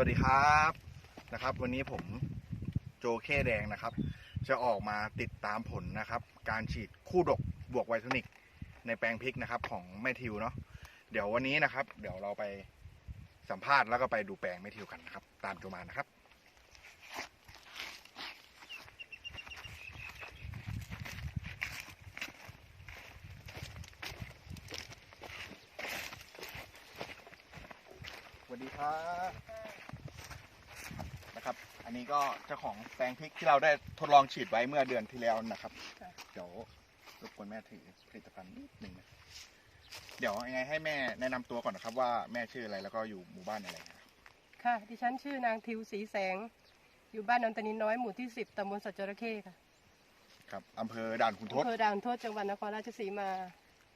วัสดีครับนะครับ วันนี้ผมโจเคแดงนะครับ จะออกมาติดตามผลนะครับ การฉีดคู่ดกบวกไวทนิก ในแปลงพริกนะครับ ของแม่ทิวเนาะเดี๋ยววันนี้นะครับ เดี๋ยวเราไปสัมภาษณ์แล้วก็ไปดูแปลงแม่ทิวกันนะครับ ตามโจมานะครับ วัสดีครับนะครับ อันนี้ก็เจ้าของแปลงพริกที่เราได้ทดลองฉีดไว้เมื่อเดือนที่แล้วนะครับค่ะเดี๋ยวรบกวนแม่ถือผลิตภัณฑ์นิดหนึ่งนะเดี๋ยวยังไงให้แม่แนะนำตัวก่อนนะครับ ว่าแม่ชื่ออะไรแล้วก็อยู่หมู่บ้านอะไรนะครับค่ะ ดิฉันชื่อนางทิวศรีแสง อยู่บ้านนนทนินน้อยหมู่ที่สิบตำบลสัจจระเข้ค่ะครับอำเภอด่านขุนทดอำเภอด่านโทษจังหวัดนครราชสีมา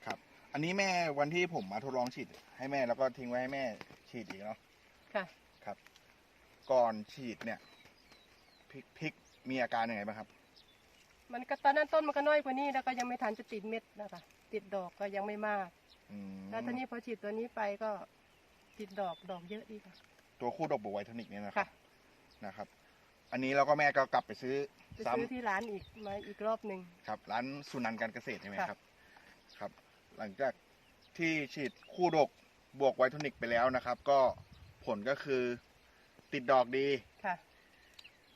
ครับ อันนี้แม่วันที่ผมมาทดลองฉีดให้แม่แล้วก็ทิ้งไว้ให้แม่ ฉีดอีกเนาะค่ะ ครับ ก่อนฉีดเนี่ยพริกพริกมีอาการยังไงบ้างครับ มันก็ตอนนั้นต้นมันก็น้อยกว่านี้แล้วก็ยังไม่ทันจะติดเม็ดนะคะติดดอกก็ยังไม่มาก อืมแล้วทีนี้พอฉีดตัวนี้ไปก็ติดดอกดอกเยอะดีค่ะ ตัวคู่ดอกบวกไวทอนิกเนี่ยนะครัค่ะบนะครับ อันนี้เราก็แม่ก็กลับไปซื้อจะซ้ำ ซื้อที่ร้านอีกมาอีกรอบหนึ่ง ครับร้านสุนันท์การเกษตรใช่ไหมค่ะ ครับ ครับ หลังจากที่ฉีดคู่ดก บวกไวทอนิกไปแล้วนะครับ ก็ผลก็คือติดดอกดี ค่ะ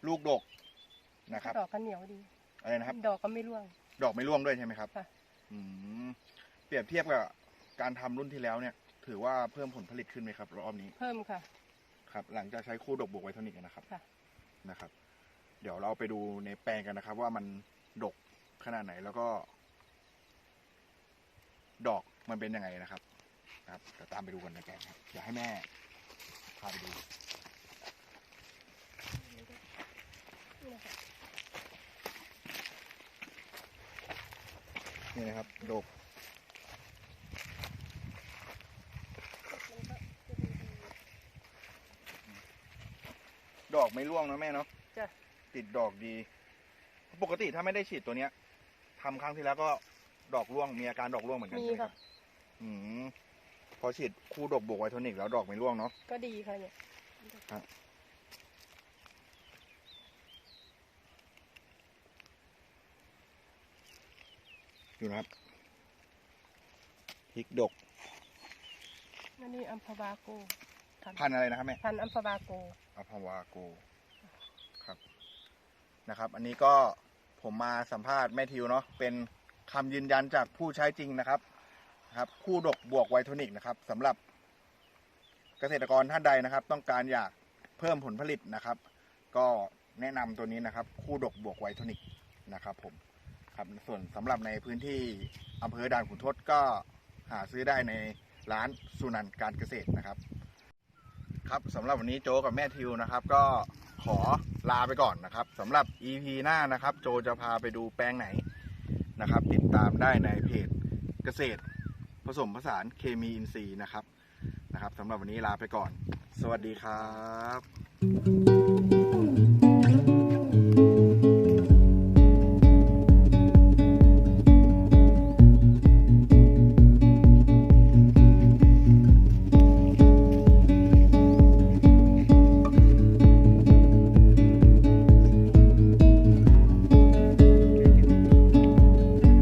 ลูกดกนะครับ ดอกก็เหนียวดีอะไรนะครับ ดอกก็ไม่ร่วง ดอกไม่ร่วงด้วยใช่ไหมครับค่ะ อืมเปรียบเทียบกับการทำรุ่นที่แล้วเนี่ย ถือว่าเพิ่มผลผลิตขึ้นไหมครับรอบนี้ เพิ่มค่ะ ครับ หลังจากใช้คู่ดกบวกไวทอนิกนะครับค่ะ นะครับ เดี๋ยวเราไปดูในแปลงกันนะครับ ว่ามันดกขนาดไหนแล้วก็ ดอกมันเป็นยังไงนะครับ ครับเดี๋ยวตามไปดูกันในแปลงครับเดี๋ยวให้แม่พาไปดูนี่นะครับดกดอกไม่ร่วงนะแม่เนาะจ้ะติดดอกดี ปกติถ้าไม่ได้ฉีดตัวเนี้ยทำครั้งที่แล้วก็ดอกร่วงมีอาการดอกร่วงเหมือนกันมีใช่ไหมคค่ะ รับอืม พอฉีดคู่ดกบวกไวโทนิกแล้วดอกไม่ร่วงเนาะ ก็ดีค่ะเนี่ยอยู่นะครับพริกดก อันนี้อัมพวาโกพันธุ์อะไรนะครับแม่พันธุ์อัมพวาโกอภาวาโกครับ นะครับ อันนี้ก็ผมมาสัมภาษณ์แม่ทิวเนาะ เป็นคำยืนยันจากผู้ใช้จริงนะครับนะ ครับ คู่ดกบวกไวโทนิกนะครับสำหรับเกษตรกรท่านใดนะครับ ต้องการอยากเพิ่มผลผลิตนะครับ ก็แนะนำตัวนี้นะครับ คู่ดกบวกไวโทนิกนะครับผมครับส่วนสำหรับในพื้นที่อำเภอด่านขุนทดก็หาซื้อได้ในร้านสุนันการเกษตรนะครับ ครับสำหรับวันนี้โจกับแม่ทิวนะครับ ก็ขอลาไปก่อนนะครับสำหรับ EP หน้านะครับ โจจะพาไปดูแปลงไหนนะครับ ติดตามได้ในเพจเกษตร ผสมผสานเคมีอินทรีย์นะครับนะครับสำหรับวันนี้ลาไปก่อน สวัสดีครับ